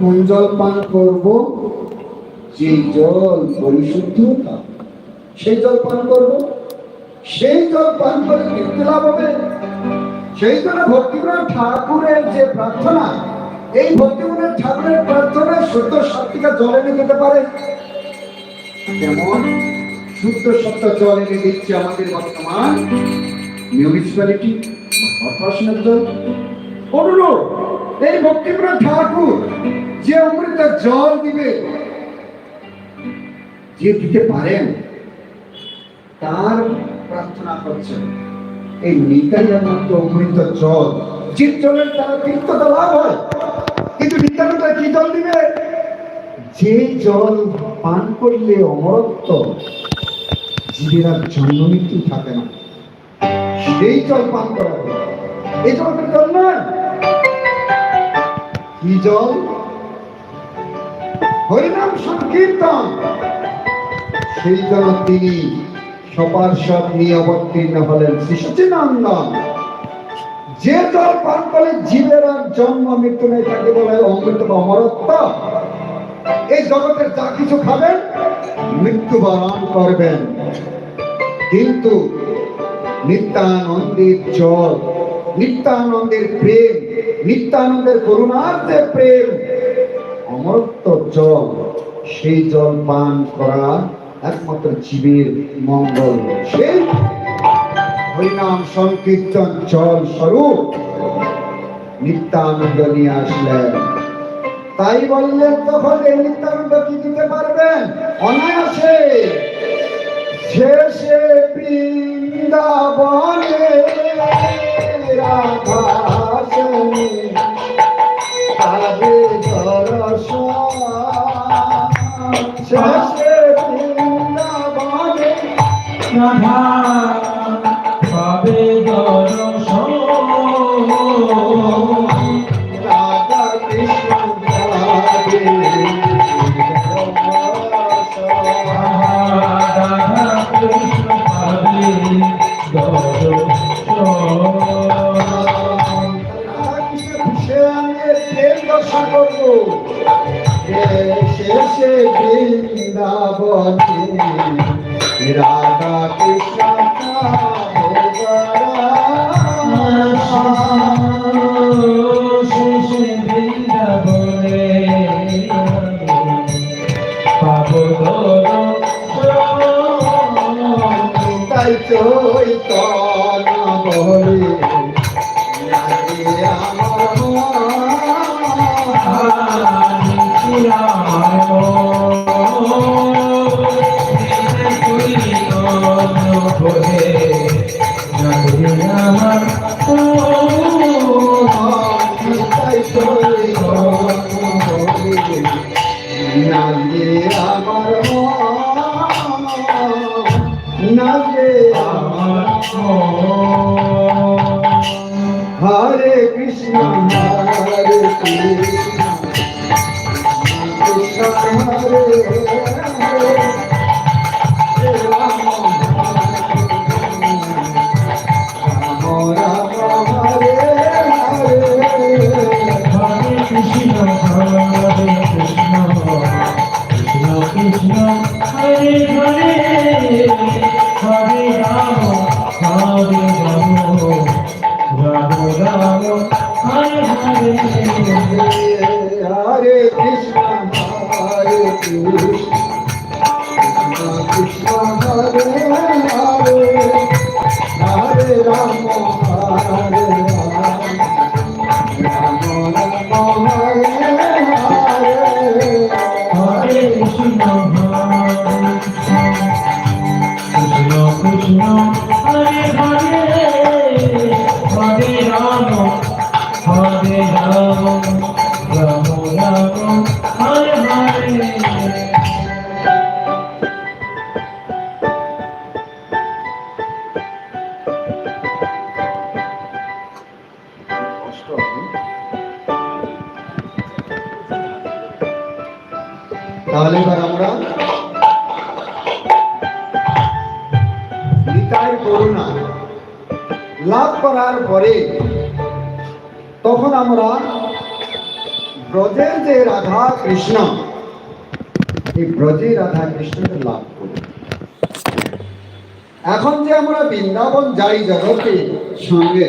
কোন জল পান করব, যে জল পরিশুদ্ধতা, সেই জল পান করব, সেই জল পান করে মৃত্যু লাভ হবে। সেই জন্য ভক্তিগুণ ঠাকুরের যে প্রার্থনা, এই ভক্তিগুণের ঠাকুরের প্রার্থনা শুদ্ধ সত্যিকার জল এনে দিতে পারে। যেমন, শুদ্ধ সত্য জল এনে দিচ্ছে আমাদের বর্তমান মিউনিসিপ্যালিটি কর্পোরেশনের জল অনুরূপ এই ভক্তিপ্রাণ ঠাকুর যে অমৃত জল দিবে, যে দিতে পারেন, তার প্রার্থনা করছেন। এই মাত্র অমৃত জল, যে জলের দ্বারা তীর্থতা লাভ হয়, কিন্তু নিত্যানন্দ কি জল দিবে? যে জল পান করলে অমরত্ব, জীবের আর জন্ম মৃত্যু থাকে না। সেই জল পান করা এই জলের জল নয়। কি জল? হরিনাম সংকীর্তন। সেই জন্য তিনি সব নিয়ে অবতীর্ণ হলেন শ্রী সচিনন্দন যে জল পান করে জীবের আর জন্ম মৃত্যু নেই তাকে বলা অমৃত বা অমরত্ব। এই জগতের যা কিছু খাবেন মৃত্যুবরণ করবেন। কিন্তু নিত্যানন্দের জল, নিত্যানন্দের প্রেম, নিত্যানন্দের করুণার যে প্রেম অমরত্ব জল, সেই জল পান করা একমাত্র জীবের মঙ্গল। সেই হরিনাম সংকীর্তন জল স্বরূপ নিত্যানন্দ নিয়ে আসলেন। তাই বললেন তখন এই নিত্যানন্দ কি দিতে পারবেন? অনায়াসে শেষে বৃন্দাবনে বৃন্দাবনে তাহলে এবার আমরা নিতাই করুণা লাভ করার পরে তখন আমরা ব্রজের যে রাধা কৃষ্ণ, এই ব্রজে রাধা কৃষ্ণকে লাভ এখন যে আমরা বৃন্দাবন যাই জগতে সঙ্গে,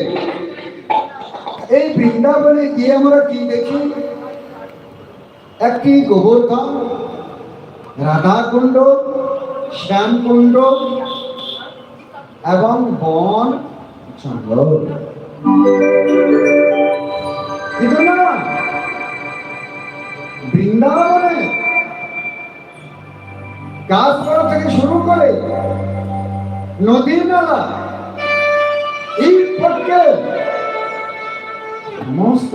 এই বৃন্দাবনে গিয়ে আমরা কি দেখি? একটি গোবর্ধন রাধাকুণ্ড শ্যামকুণ্ড এবং বন জঙ্গল। বৃন্দাবনে গাছপালা থেকে শুরু করে নদী নালা, ইট পটকে সমস্ত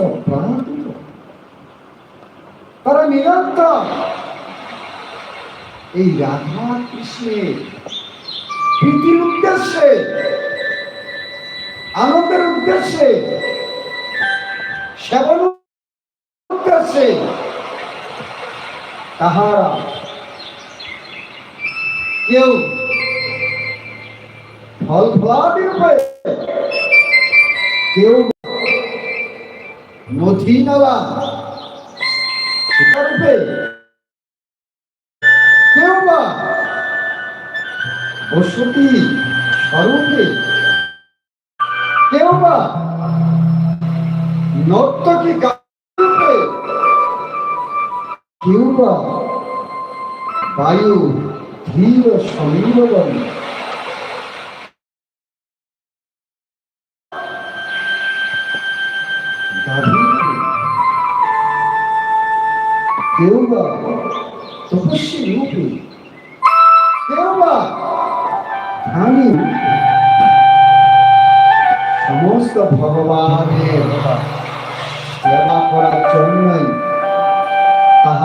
তারা নিরন্তর এই রাধা কৃষ্ণের প্রীতির উদ্দেশ্যে, আনন্দের উদ্দেশ্যে, সেবন উদ্দেশ্যে তাহারা। কেউ ফল ফলাদি রূপে কেউ নথি নালা রূপে কেউ বা বসতি স্বরূপে, কেউ বা নর্তকী কেউ বা বায়ু ধীর সমীরবন কেউ বা তপস্বী রূপে কেউ বা ধ্যানী সমস্ত ভগবানের সেবা করার জন্যই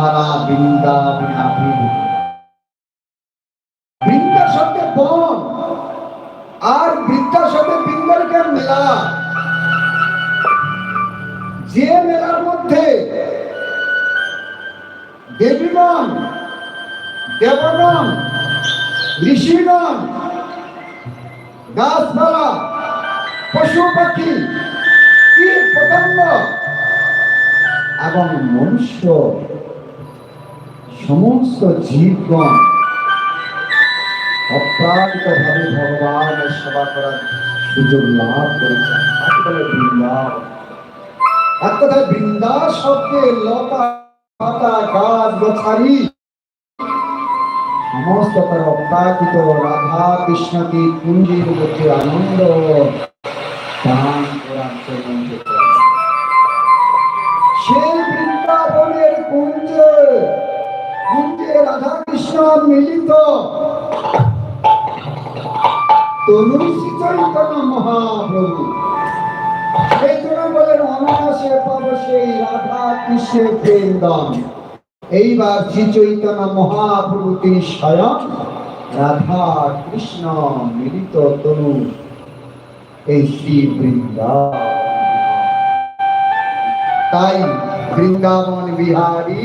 তাহারা বৃন্দাবনে আবির্ভূত বৃন্দা বন। আর বৃদ্ধা শব্দে বৃন্দারকে মেলা। যে মেলার মধ্যে দেবীগণ, দেবগণ, ঋষিগণ, গাছপালা, পশু পাখি, কীট পতঙ্গ এবং মনুষ্য সমস্ত জীবগণ অপ্রাণিত ভাবে ভগবানের সেবা করার সুযোগ লাভ করেছে বলে বৃন্দাবন। এক কথায় বৃন্দা শব্দে লতা, পাতা, গাছ, গোছারি, সমস্ত তার অপ্রাকৃত রাধা কৃষ্ণকে কুঞ্জির মধ্যে আনন্দ দান করার জন্য সেই বৃন্দাবনের কুঞ্জে রাধা কৃষ্ণ মিলিত। তনু চৈতন্য মহাপ্রভু। সেই জন্য বলেন অনায়াসে পাবো সেই রাধা কৃষ্ণের প্রেমদান এইবার শ্রী চৈতন্য মহাপ্রভু তিনি স্বয়ং রাধা কৃষ্ণ মিলিত তনু। এই শ্রী বৃন্দাবন তাই বৃন্দাবন বিহারী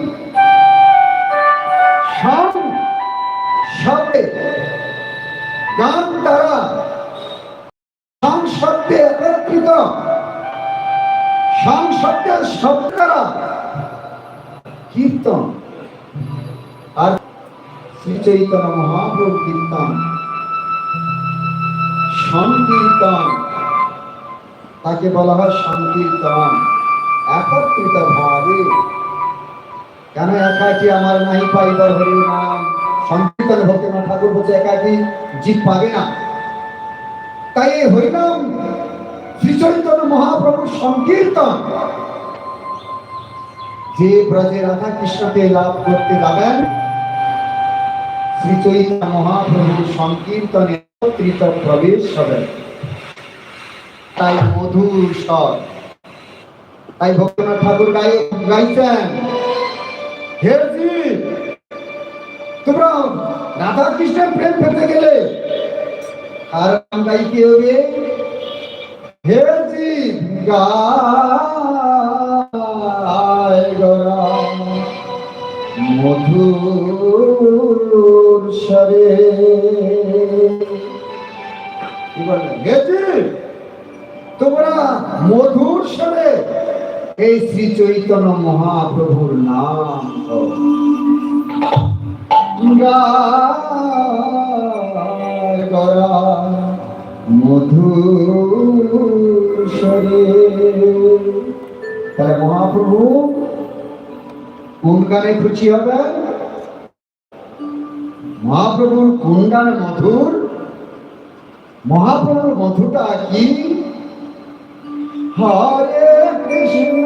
গান সংশব্দে একত্রিত কীর্তন। আর মহাপ্রভু কীর্তন, সংকীর্তন। তাকে বলা হয় সংকীর্তন। একত্রিত ভাবে কেন একাকি আমার নাই পাইবার হরি নাম সংকীর্তন ভক্তিনাথ ঠাকুর বলছে, একাকি জিত পাবে না। তাই হরিনাম শ্রী চৈতন্য মহাপ্রভুর সংকীর্তন। যে ব্রজে রাধা কৃষ্ণকে লাভ করতে যাবেন শ্রী চৈতন্য মহাপ্রভুর সংকীর্তনে একত্রিত প্রবেশ হবে। তাই মধুর স্বর। তাই ভক্তনাথ ঠাকুর গাই গাইছেন, হে তোমরা রাধা কৃষ্ণের প্রেম পেতে গেলে আর গাইতে হবে হে মধুর হে তোমরা মধুর স্বরে এই শ্রী চৈতন্য মহাপ্রভুর নাম তাহলে মহাপ্রভু, কোন গানে খুশি হবে? মহাপ্রভুর কোন গানে মধুর, মহাপ্রভুর মধুটা কি? হরে কৃষ্ণ।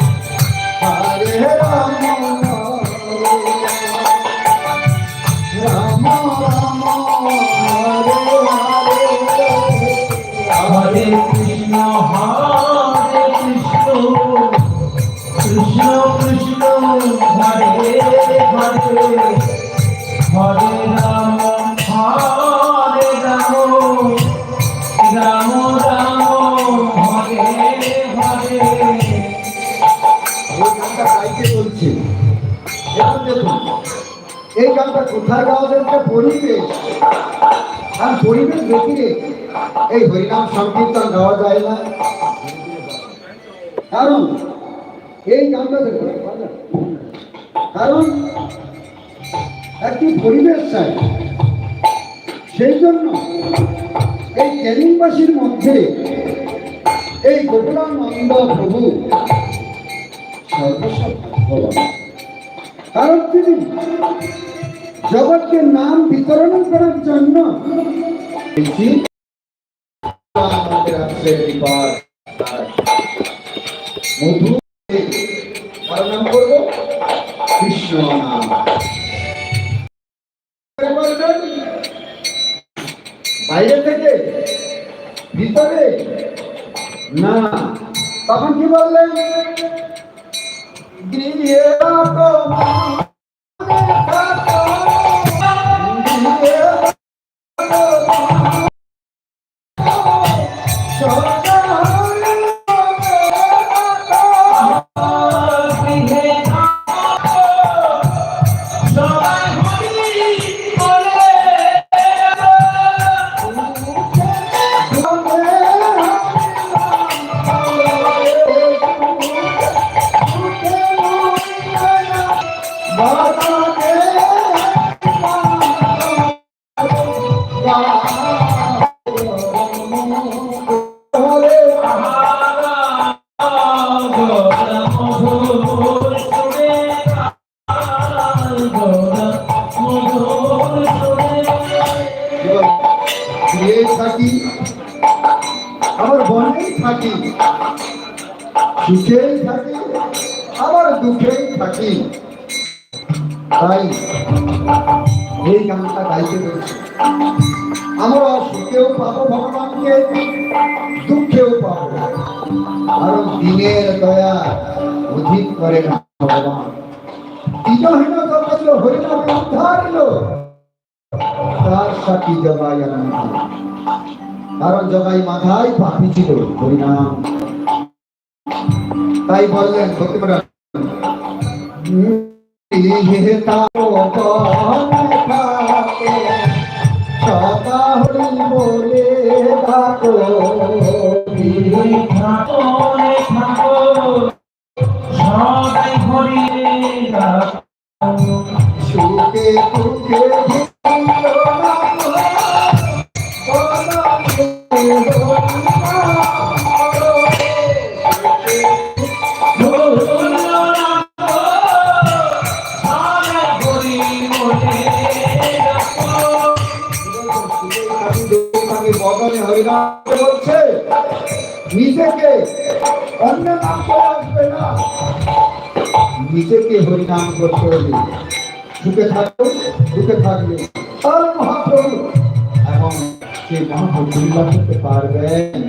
এই গানটা কোথায় গাওয়া যাচ্ছে পরিবেশ। আর পরিবেশ দেখি এই হরিনাম সংকীর্তন গাওয়া যায় না। কারণ এই গানটা কারণ একটি পরিবেশ চাই। সেই জন্য এই কেরিমবাসীর মধ্যে এই গোকুলানন্দ প্রভু কারণ তিনি জগৎকে নাম বিতরণ করার জন্য মধু কার নাম করব। বাইরে থেকে ভিতরে? না। তখন কি বললেন? গৃহে থাকি। সুখেই থাকি, আবার দুঃখেই থাকি। তাই এই গানটা গাইতে পেরেছি। আমরা সুখেও পাবো ভগবানকে, দুঃখেও পাবো। কারণ দিনের দয়া অধিক করে না ভগবান। বিজহীন জগৎ হরিনামে উদ্ধার তার সাথী জগায় আনন্দ। কারণ জগাই মাথায় পাপি ছিল হরিনাম। তাই বললেন ভক্তিমরান হরি সুখে বদনে হরিনাম বলছে, নিজেকে অন্য নাম করে আসবে না। নিজেকে হরিনাম করতে হবে। সুখে থাকবে দুঃখে থাকবে তাহলে মহাপ্রভু এবং সে মহাপ্রভু করতে পারবেন।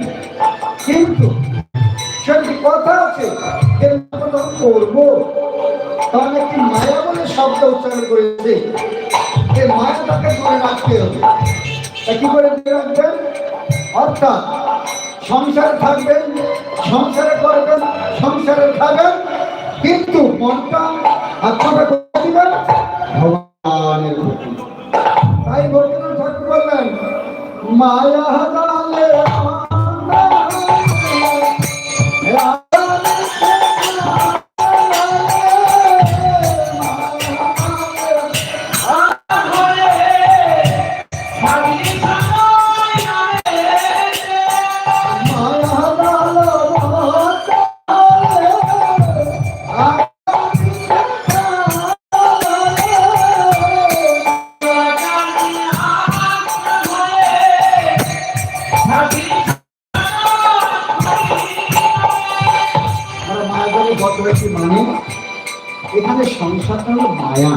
কিন্তু সেটি কথা আছে যে করব তখন একটি মায়া বলে শব্দ উচ্চারণ করেছে। এই মায়াটাকে দূরে রাখতে হবে। কি করে রাখবেন অর্থাৎ সংসারে থাকবেন, সংসারে করবেন, সংসারে খাবেন, কিন্তু মনটা আত্মাটা করে দিবেন, ভগবানের তাই ভক্তিনাথ ঠাকুর বললেন, মায়া সংসারটা হলো মায়া।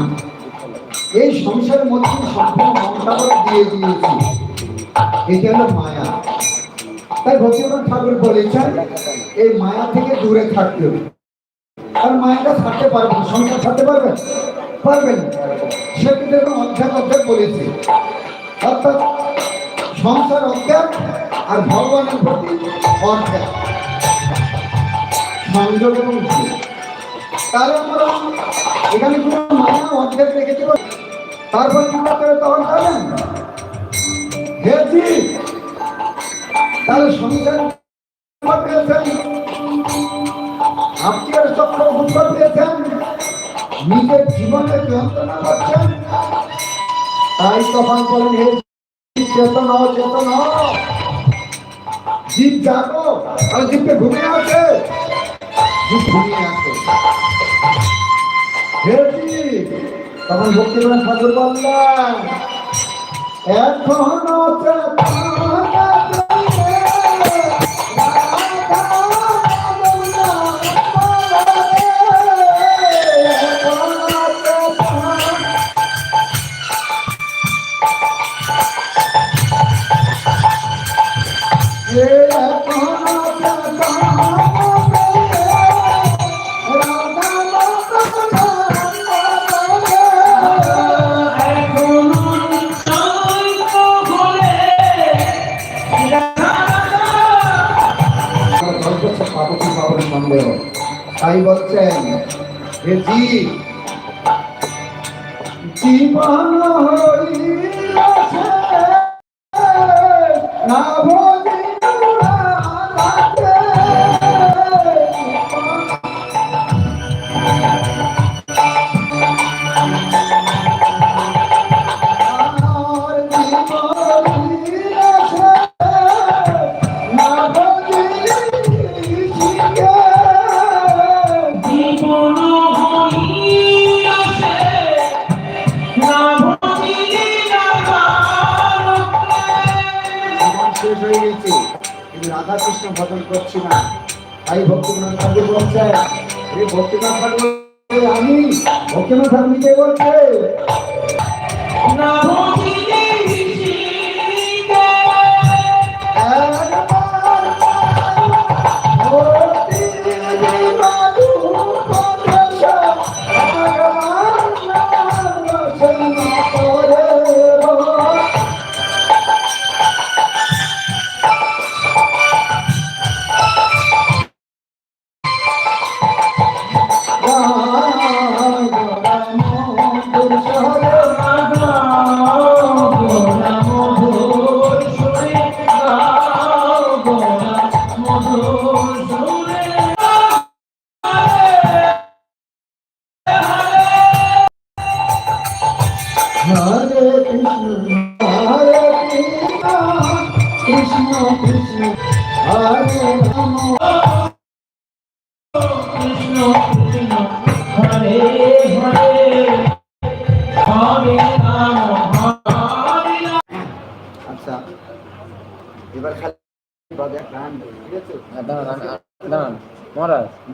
এই সংসারের মধ্যে মমতাবর দিয়ে দিয়েছি। এটা হলো মায়া। তাই ভক্তিনাথ ঠাকুর বলেছেন, এই মায়া থেকে দূরে থাকতে আর মায়াটা থাকতে পারবেন সংসার থাকতে পারবেন পারবেন সে কিন্তু এরকম অধ্যায় অধ্যায় বলেছে। অর্থাৎ সংসার অজ্ঞান আর ভগবানের প্রতি অজ্ঞান। সংযোগ এবং আমরা এখানে কোনো মায়া অর্ধেক রেখেছি তারপর কি করতে তখন জানেন হেজি তাহলে সংসার পেয়েছেন। আত্মীয় চক্র নিজের জীবনে যন্ত্রণা করছেন। তাই তখন বলেন, হে চেতন চেতন। জীব জাগো আর জীবকে ঘুমিয়ে আছে। জীব ঘুমিয়ে আছে। হে তখন ভক্তিমান ঠাকুর বললেন এখনও হইয়াছে না ভজিনু ভজন করছি না। তাই ভক্তিনাথ ঠাকুর বলছে এই ভক্তিনাথ ঠাকুর, আমি ভক্তিনাথ ঠাকুর নিজে বলছে না